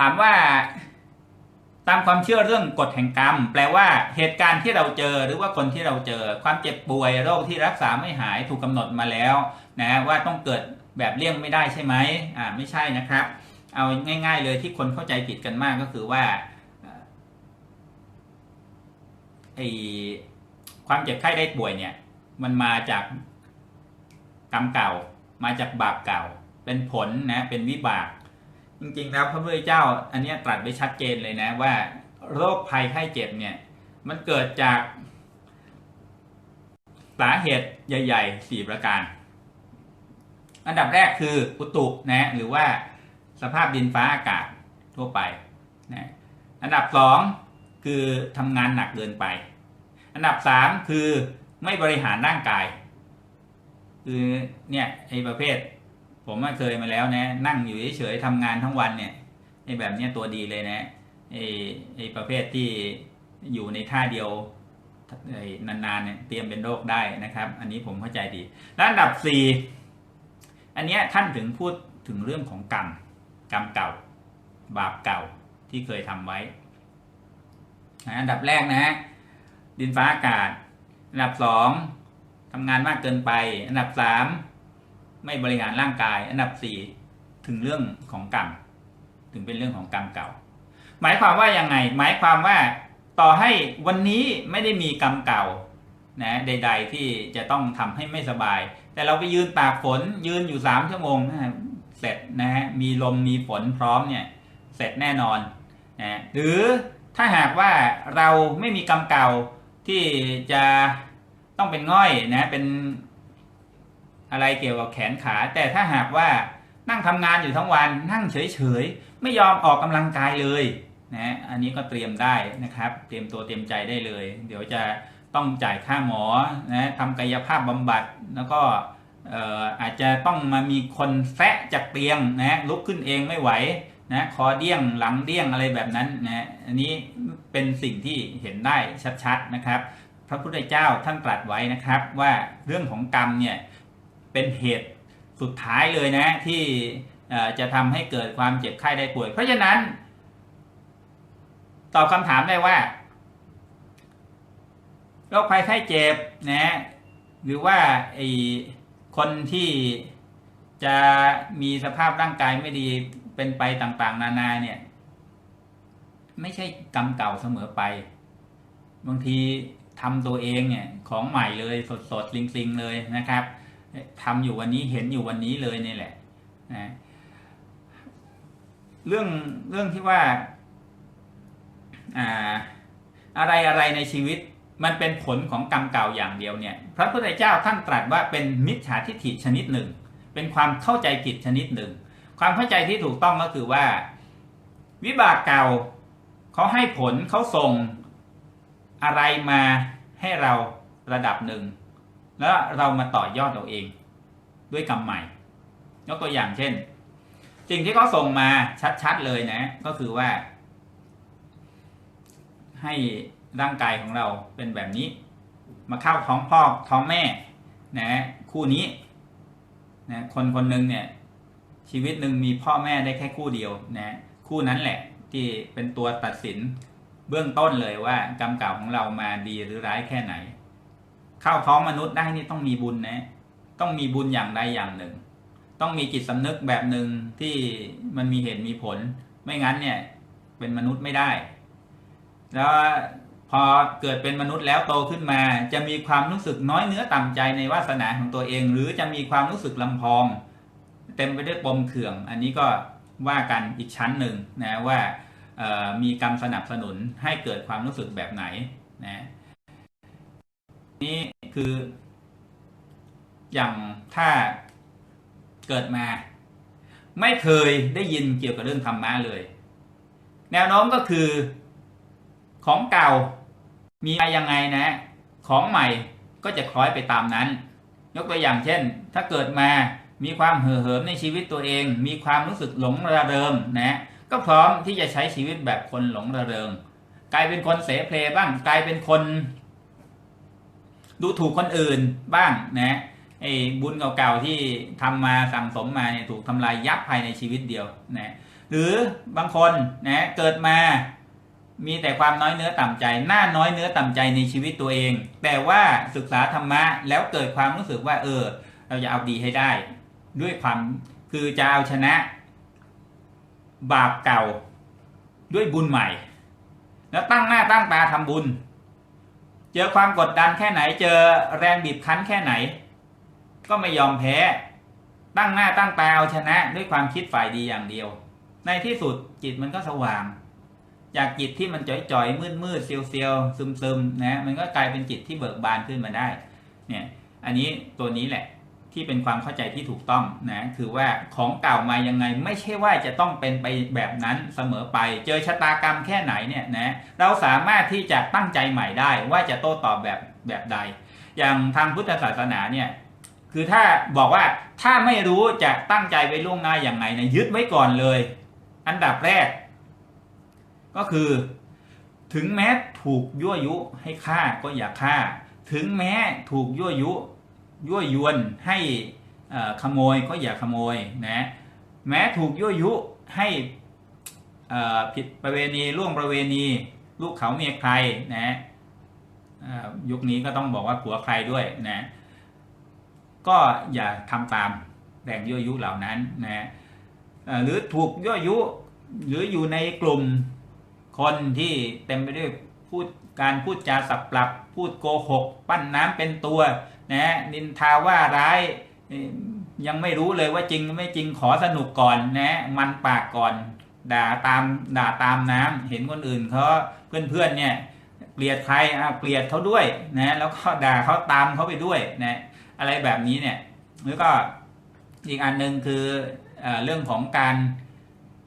ถามว่า ตามความเชื่อเรื่องกฎแห่งกรรม แปลว่าเหตุการณ์ที่เราเจอหรือว่าคนที่เราเจอ ความเจ็บป่วยโรคที่รักษาไม่หายถูกกำหนดมาแล้วนะว่าต้องเกิดแบบเลี่ยงไม่ได้ใช่ไหมอ่าไม่ใช่นะครับ เอาง่าย ๆ เลยที่คนเข้าใจผิดกันมากก็คือว่าไอความเจ็บไข้ได้ป่วยเนี่ย มันมาจากกรรมเก่า มาจากบาปเก่า เป็นผลนะเป็นวิบาก จริงๆแล้วพระพุทธเจ้าอันนี้ตรัสไว้ชัดเจนเลยนะว่าโรคภัยไข้เจ็บเนี่ย มันเกิดจากสาเหตุใหญ่ๆสี่ประการ อันดับแรกคืออุตุนะหรือว่าสภาพดินฟ้าอากาศทั่วไปนะอันดับสองคือทำงานหนักเกินไป อันดับสามคือไม่บริหารร่างกาย คือเนี่ยไอ้ประเภท ผมเคยมาแล้วนะ นั่งอยู่เฉยๆทำงานทั้งวันเนี่ยไอ้แบบเนี้ยตัวดีเลยนะไอ้ไอ้ประเภทที่อยู่ในท่าเดียวไอ้นานๆเนี่ยเตรียมเป็นโรคได้นะครับ อันนี้ผมเข้าใจดีและอันดับสี่อันเนี้ยท่านถึงพูดถึงเรื่องของกรรมกรรมเก่า บาปเก่าที่เคยทำไว้อันดับแรกนะ ดินฟ้าอากาศ อันดับสองทำงานมากเกินไป อันดับสาม ไม่บริหารร่างกาย อันดับสี่ถึงเรื่องของกรรมถึงเป็นเรื่องของกรรมเก่า หมายความว่ายังไง หมายความว่าต่อให้วันนี้ไม่ได้มีกรรมเก่านะใด ๆ ที่จะต้องทำให้ไม่สบาย แต่เราไปยืนตากฝนยืนอยู่สามชั่วโมงนะเสร็จนะฮะมีลมมีฝนพร้อมเนี่ยเสร็จแน่นอนนะหรือถ้าหากว่าเราไม่มีกรรมเก่าที่จะต้องเป็นง่อยนะเป็น อะไรเกี่ยวกับแขนขา แต่ถ้าหากว่านั่งทำงานอยู่ทั้งวันนั่งเฉยๆ ไม่ยอมออกกำลังกายเลยนะอันนี้ก็เตรียมได้นะครับ เตรียมตัวเตรียมใจได้เลย เดี๋ยวจะต้องจ่ายค่าหมอนะทำกายภาพบำบัดแล้วก็อาจจะต้องมามีคนแซะจากเตียงนะลุกขึ้นเองไม่ไหวนะคอเดี้ยงหลังเดี้ยงอะไรแบบนั้นนะอันนี้เป็นสิ่งที่เห็นได้ชัดๆนะครับ พระพุทธเจ้าท่านตรัสไว้นะครับว่าเรื่องของกรรมเนี่ย เป็นเหตุสุดท้ายเลยนะที่จะทำให้เกิดความเจ็บไข้ได้ป่วย เพราะฉะนั้น ตอบคำถามได้ว่าโรคภัยไข้เจ็บนะหรือว่าไอคนที่จะมีสภาพร่างกายไม่ดีเป็นไปต่างๆ นานาเนี่ยไม่ใช่กรรมเก่าเสมอไป บางทีทำตัวเองเนี่ยของใหม่เลยสดสดๆลิงๆเลยนะครับ ทำอยู่วันนี้เห็นอยู่วันนี้เลยนี่แหละนะเรื่องเรื่องที่ว่าอ่าอะไรอะไรในชีวิตมันเป็นผลของกรรมเก่าอย่างเดียวเนี่ย พระพุทธเจ้าท่านตรัสว่าเป็นมิจฉาทิฏฐิชนิดหนึ่ง เป็นความเข้าใจผิดชนิดหนึ่ง ความเข้าใจที่ถูกต้องก็คือว่า วิบากเก่าเขาให้ผลเขาส่งอะไรมาให้เราระดับหนึ่ง แล้วเรามาต่อยอดเราเอง ด้วยกรรมใหม่ ยกตัวอย่างเช่น สิ่งที่เขาส่งมาชัดๆเลยนะ ก็คือว่า ให้ร่างกายของเราเป็นแบบนี้ มาเข้าท้องพ่อท้องแม่ นะ คู่นี้นะคนคนหนึ่งเนี่ย ชีวิตหนึ่งมีพ่อแม่ได้แค่คู่เดียวนะ คู่นั้นแหละ ที่เป็นตัวตัดสินเบื้องต้นเลยว่ากรรมเก่าของเรามาดีหรือร้ายแค่ไหน เข้าท้องมนุษย์ได้นี่ต้องมีบุญนะ ต้องมีบุญอย่างใดอย่างหนึ่ง ต้องมีจิตสำนึกแบบหนึ่งที่มันมีเหตุมีผล ไม่งั้นเนี่ย เป็นมนุษย์ไม่ได้ แล้วพอเกิดเป็นมนุษย์แล้วโตขึ้นมา จะมีความรู้สึกน้อยเนื้อต่ำใจในวาสนาของตัวเอง หรือจะมีความรู้สึกลำพอง เต็มไปด้วยปมเขื่อง อันนี้ก็ว่ากันอีกชั้นหนึ่งนะว่ามีกรรมสนับสนุนให้เกิดความรู้สึกแบบไหนนะ นี่คือ อย่างถ้าเกิดมา ไม่เคยได้ยินเกี่ยวกับเรื่องธรรมะเลย แนวโน้มก็คือของเก่ามีมายังไงนะ ของใหม่ก็จะคล้อยไปตามนั้น ยกตัวอย่างเช่น ถ้าเกิดมามีความเห่อเหิมในชีวิตตัวเอง มีความรู้สึกหลงระเริงนะ ก็พร้อมที่จะใช้ชีวิตแบบคนหลงระเริง กลายเป็นคนเสเพลบ้าง กลายเป็นคน ดูถูกคนอื่นบ้างนะไอ้บุญเก่าๆที่ทำมาสั่งสมมาเนี่ยถูกทำลายยับภายในชีวิตเดียวนะหหรือบางคนนะเกิดมามีแต่ความน้อยเนื้อต่ำใจหน้าน้อยเนื้อต่ำใจในชีวิตตัวเอง แต่ว่าศึกษาธรรมะแล้วเกิดความรู้สึกว่า เออ เราจะเอาดีให้ได้ ด้วยความคือจะเอาชนะ บาปเก่าด้วยบุญใหม่ แล้วตั้งหน้าตั้งตาทำบุญ เจอความกดดันแค่ไหน เจอแรงบีบคั้นแค่ไหน ก็ไม่ยอมแพ้ ตั้งหน้าตั้งตาเอาชนะด้วยความคิดฝ่ายดีอย่างเดียว ในที่สุดจิตมันก็สว่าง จากจิตที่มันจ่อยๆมืดๆเซียวๆซึมๆนะมันก็กลายเป็นจิตที่เบิกบานขึ้นมาได้ เนี่ย อันนี้ตัวนี้แหละ ที่เป็นความเข้าใจที่ถูกต้องนะคือว่าของเก่ามายังไงไม่ใช่ว่าจะต้องเป็นไปแบบนั้นเสมอไป เจอชะตากรรมแค่ไหนเนี่ยนะเราสามารถที่จะตั้งใจใหม่ได้ว่าจะโต้ตอบแบบแบบใด อย่างทางพุทธศาสนาเนี่ยคือถ้าบอกว่าถ้าไม่รู้จะตั้งใจไว้ล่วงหน้าอย่างไรนะยึดไว้ก่อนเลย อันดับแรก ก็คือถึงแม้ถูกยั่วยุให้ฆ่าก็อย่าฆ่า ถึงแม้ถูกยั่วยุ ยั่วยวนให้ขโมยก็อย่าขโมยนะแม้ถูกยั่วยุให้ผิดประเวณีล่วงประเวณี ลูกเขาเมียใครนะยุคนี้ก็ต้องบอกว่าผัวใครด้วยนะก็อย่าทำตามแรงยั่วยุเหล่านั้นนะหรือถูกยั่วยุหรืออยู่ในกลุ่มคนที่เต็มไปด้วยพูดการพูดจาสับปรับพูดโกหก ปั้นน้ำเป็นตัว นะนินทาว่าร้ายยังไม่รู้เลยว่าจริงไม่จริงขอสนุกก่อนนะ มันปากก่อน ด่าตามด่าตามน้ำเห็นคนอื่นเขาเพื่อนๆเนี่ยเกลียดใครอะเกลียดเขาด้วยนะแล้วก็ด่าเขาตามเขาไปด้วยนะอะไรแบบนี้เนี่ยแล้วก็อีกอันหนึ่งคือเออเรื่องของการ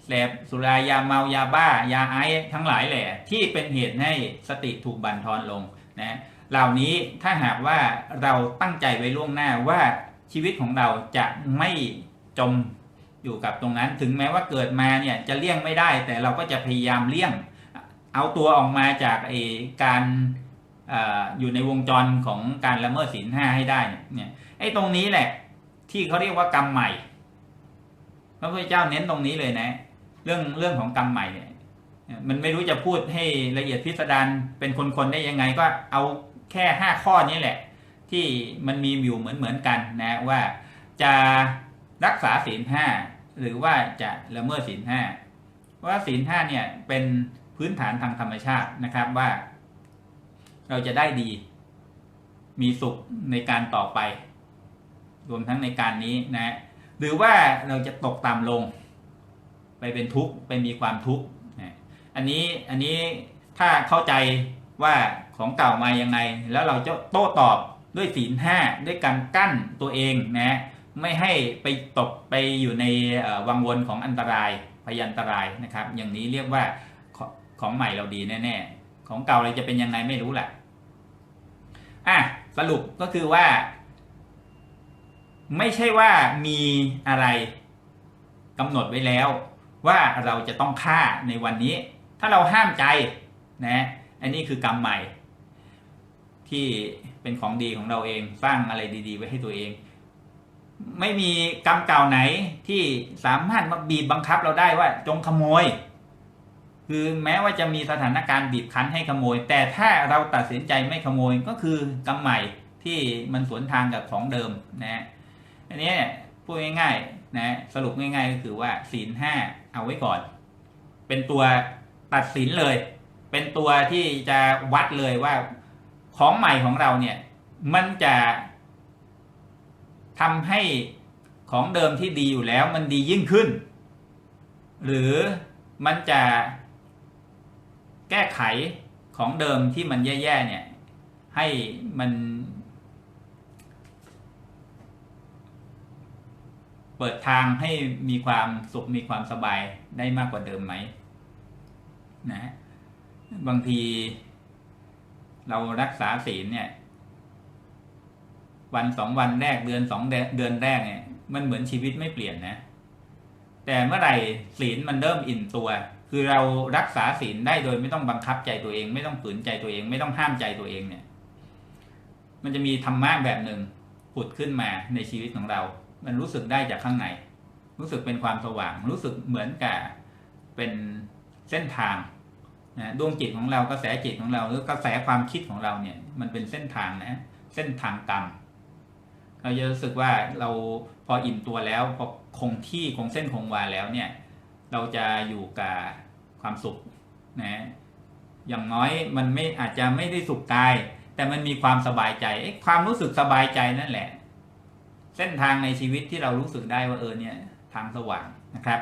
เสพสุรายาเมายาบ้า ยาไอซ์ทั้งหลายแหละ ที่เป็นเหตุให้สติถูกบั่นทอนลงนะ เหล่านี้ถ้าหากว่าเราตั้งใจไว้ล่วงหน้าว่าชีวิตของเราจะไม่จมอยู่กับตรงนั้น ถึงแม้ว่าเกิดมาเนี่ยจะเลี่ยงไม่ได้ แต่เราก็จะพยายามเลี่ยง เอาตัวออกมาจากไอการอออยู่ในวงจรของการละเมิดศีลห้าให้ได้เนี่ยไอ้ตรงนี้แหละ ที่เขาเรียกว่ากรรมใหม่ พระพุทธเจ้าเน้นตรงนี้เลยนะ เรื่องเรื่องของกรรมใหม่เนี่ยมันไม่รู้จะพูดให้ละเอียดพิสดารเป็นคนๆได้ยังไงก็เอา แค่ห้าข้อนี้แหละ ที่มันมีอยู่เหมือนเหมือนๆกันนะว่าจะรักษาศีลห้าหรือว่าจะละเมิดศีลห้าว่าศีลห้าเนี่ยเป็นพื้นฐานทางธรรมชาตินะครับว่า เราจะได้ดี มีสุขในการต่อไป รวมทั้งในการนี้นะ หรือว่าเราจะตกต่ำลง ไปเป็นทุกข์ไปมีความทุกข์นะอันนี้อันนี้ถ้าเข้าใจว่า ของเก่ามายังไง แล้วเราจะโต้ตอบด้วยศีลห้าด้วยการกั้นตัวเองนะไม่ให้ไปตกไปอยู่ในวังวนของอันตรายพยันตรายนะครับ อย่างนี้เรียกว่าขของใหม่เราดีแน่ๆของเก่าเราจะเป็นยังไงไม่รู้แหละอะสรุปก็คือว่า ไม่ใช่ว่ามีอะไรกำหนดไว้แล้ว ว่าเราจะต้องฆ่าในวันนี้ ถ้าเราห้ามใจนะอันนี้คือกรรมใหม่ ที่เป็นของดีของเราเองสร้างอะไรดี ๆ ไว้ให้ตัวเอง ไม่มีกรรมเก่าไหนที่สามารถมาบีบบังคับเราได้ว่าจงขโมย คือแม้ว่าจะมีสถานการณ์บีบคั้นให้ขโมย แต่ถ้าเราตัดสินใจไม่ขโมยก็คือกรรมใหม่ที่มันสวนทางกับของเดิมนะอันนี้พูดง่ายๆนะสรุปง่ายๆก็คือว่าศีลห้าเอาไว้ก่อน เป็นตัวตัดสินเลย เป็นตัวที่จะวัดเลยว่า ของใหม่ของเราเนี่ยมันจะทำให้ของเดิมที่ดีอยู่แล้วมันดียิ่งขึ้น หรือมันจะแก้ไขของเดิมที่มันแย่ๆเนี่ยให้มัน เปิดทางให้มีความสุขมีความสบายได้มากกว่าเดิมไหมนะฮะบางที เรารักษาศีลเนี่ย วันสองวันแรกเดือนสองเดือนแรกเนี่ย มันเหมือนชีวิตไม่เปลี่ยนนะ แต่เมื่อไหร่ศีลมันเริ่มอิ่มตัว คือเรารักษาศีลได้โดยไม่ต้องบังคับใจตัวเอง ไม่ต้องฝืนใจตัวเอง ไม่ต้องห้ามใจตัวเองเนี่ย มันจะมีธรรมะแบบหนึ่งผุดขึ้นมาในชีวิตของเรา มันรู้สึกได้จากข้างในรู้สึกเป็นความสว่าง รู้สึกเหมือนกับเป็นเส้นทาง นะดวงจิตของเรากระแสจิตของเราหรือกระแสความคิดของเราเนี่ย มันเป็นเส้นทางนะเส้นทางกรรมเราจะรู้สึกว่าเราพออิ่มตัวแล้วพอคงที่คงเส้นคงวาแล้วเนี่ย เราจะอยู่กับความสุขนะอย่างน้อยมันไม่อาจจะไม่ได้สุขกาย แต่มันมีความสบายใจความรู้สึกสบายใจนั่นแหละ เส้นทางในชีวิตที่เรารู้สึกได้ว่าเออเนี่ย ทางสว่างนะครับ